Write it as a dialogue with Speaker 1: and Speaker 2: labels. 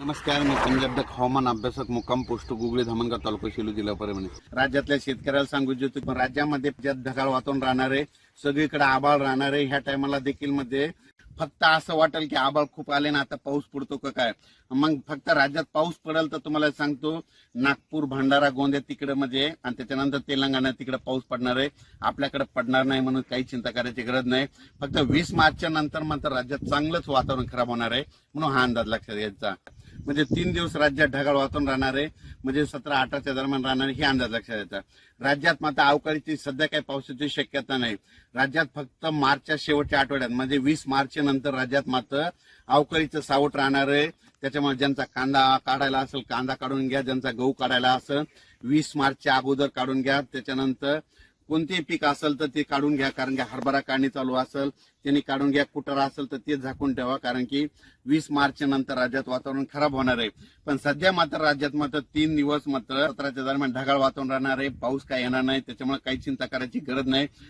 Speaker 1: नमस्कार मी पंजाबक हवामान अभ्यासक मुक्काम पोस्ट गुगळे धामणगाव तालुका शिलू जिल्हा परभणी. राज्यातल्या शेतकऱ्याला सांगू इच्छितो पण राज्यामध्ये ज्यात ढगाळ वातावरण राहणार आहे सगळीकडे आबाळ राहणार आहे ह्या टायमाला देखील मध्ये फक्त असं वाटेल की आबाळ खूप आले ना आता पाऊस पडतो का काय? मग फक्त राज्यात पाऊस पडेल तर तुम्हाला सांगतो नागपूर भंडारा गोंदिया तिकडे म्हणजे आणि त्याच्यानंतर तेलंगणा तिकडे पाऊस पडणार आहे आपल्याकडे पडणार नाही म्हणून काही चिंता करायची गरज नाही. फक्त वीस मार्चच्या नंतर मात्र राज्यात चांगलंच वातावरण खराब होणार आहे म्हणून हा अंदाज लक्षात घ्यायचा. म्हणजे तीन दिवस राज्यात ढगाळ वातावरण राहणार आहे. म्हणजे सतरा अठराच्या दरम्यान राहणार हे अंदाज लक्षात येतात राज्यात मात्र अवकाळीची सध्या काही पावसाची शक्यता नाही. राज्यात फक्त मार्चच्या शेवटच्या आठवड्यात म्हणजे वीस मार्चच्या नंतर राज्यात मात्र अवकाळीचं सावट राहणार आहे. त्याच्यामुळे ज्यांचा कांदा काढायला असेल कांदा काढून घ्या. ज्यांचा गहू काढायला असेल वीस मार्चच्या अगोदर काढून घ्या. त्याच्यानंतर कोणतेही पीक असेल तर ते काढून घ्या कारण की हरभरा काढणी चालू असेल त्यांनी काढून घ्या. कुटर असेल तर ते झाकून ठेवा कारण की वीस मार्च नंतर राज्यात वातावरण खराब होणार आहे. पण सध्या मात्र राज्यात मात्र तीन दिवस मात्र सतराच्या दरम्यान ढगाळ वातावरण राहणार आहे. पाऊस काय येणार नाही त्याच्यामुळे काही चिंता करायची गरज नाही.